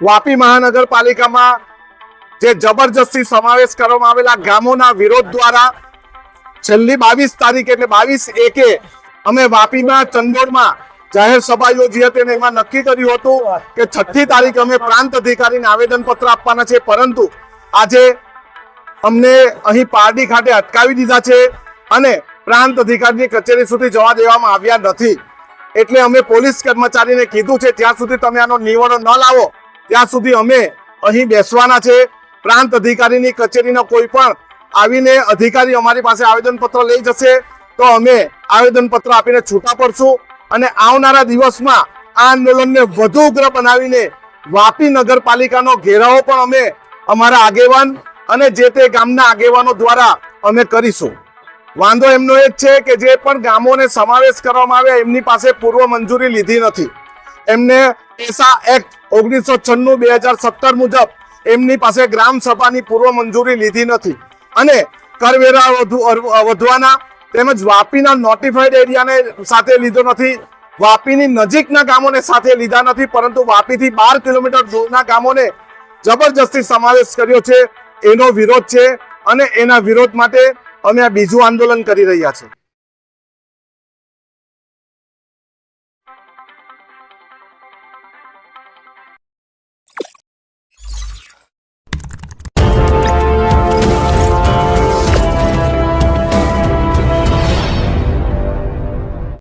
વાપી મહાનગરપાલિકામાં જે જબરજસ્તી સમાવેશ કરવામાં આવેલા ગામોના વિરોધ દ્વારા છેલ્લી બાવીસ તારીખ એટલે બાવીસ એકે અમે વાપીમાં ચંદોડમાં જાહેર સભા યોજી હતી અને એમાં નક્કી કર્યું હતું કે છઠ્ઠી તારીખ અમે પ્રાંત અધિકારીને આવેદન પત્ર આપવાના છે, પરંતુ આજે અમને અહીં પારડી ખાતે અટકાવી દીધા છે અને પ્રાંત અધિકારીની કચેરી સુધી જવા દેવામાં આવ્યા નથી. એટલે અમે પોલીસ કર્મચારીને કીધું છે, ત્યાં સુધી તમે આનો નિવારણ ન લાવો. ત્યાં સુધી અમે અહીં બેસવાના છે. પ્રાંત અધિકારીની કચેરીનો કોઈ પણ આવીને અધિકારી અમારી પાસે આવેદન પત્ર લઈ જશે તો અમે આવેદન પત્ર આપીને છૂટા પડશું અને આવનારા દિવસમાં આ આંદોલનને વધુ ઉગ્ર બનાવીને વાપી નગરપાલિકાનો ઘેરાવો પણ અમે અમારા આગેવાન અને જે તે ગામના આગેવાનો દ્વારા અમે કરીશું. વાંધો એમનો એ જ છે કે જે પણ ગામોને સમાવેશ કરવામાં આવે એમની પાસે પૂર્વ મંજૂરી લીધી નથી. એમને એસા એક્ટ ઓગણીસો છન્નું બે હજાર સત્તર મુજબ એમની પાસે ગ્રામ સભાની પૂર્વ મંજૂરી લીધી નથી. અને કરવેરા વધુ વધવાના તેમજ વાપીના નોટિફાઈડ એરિયાને સાથે લીધો નથી. વાપીની નજીકના ગામોને સાથે લીધા નથી, પરંતુ વાપીથી બાર કિલોમીટર દૂરના ગામોને જબરજસ્તી સમાવેશ કર્યો છે. એનો વિરોધ છે અને એના વિરોધ માટે અમે આ બીજું આંદોલન કરી રહ્યા છીએ.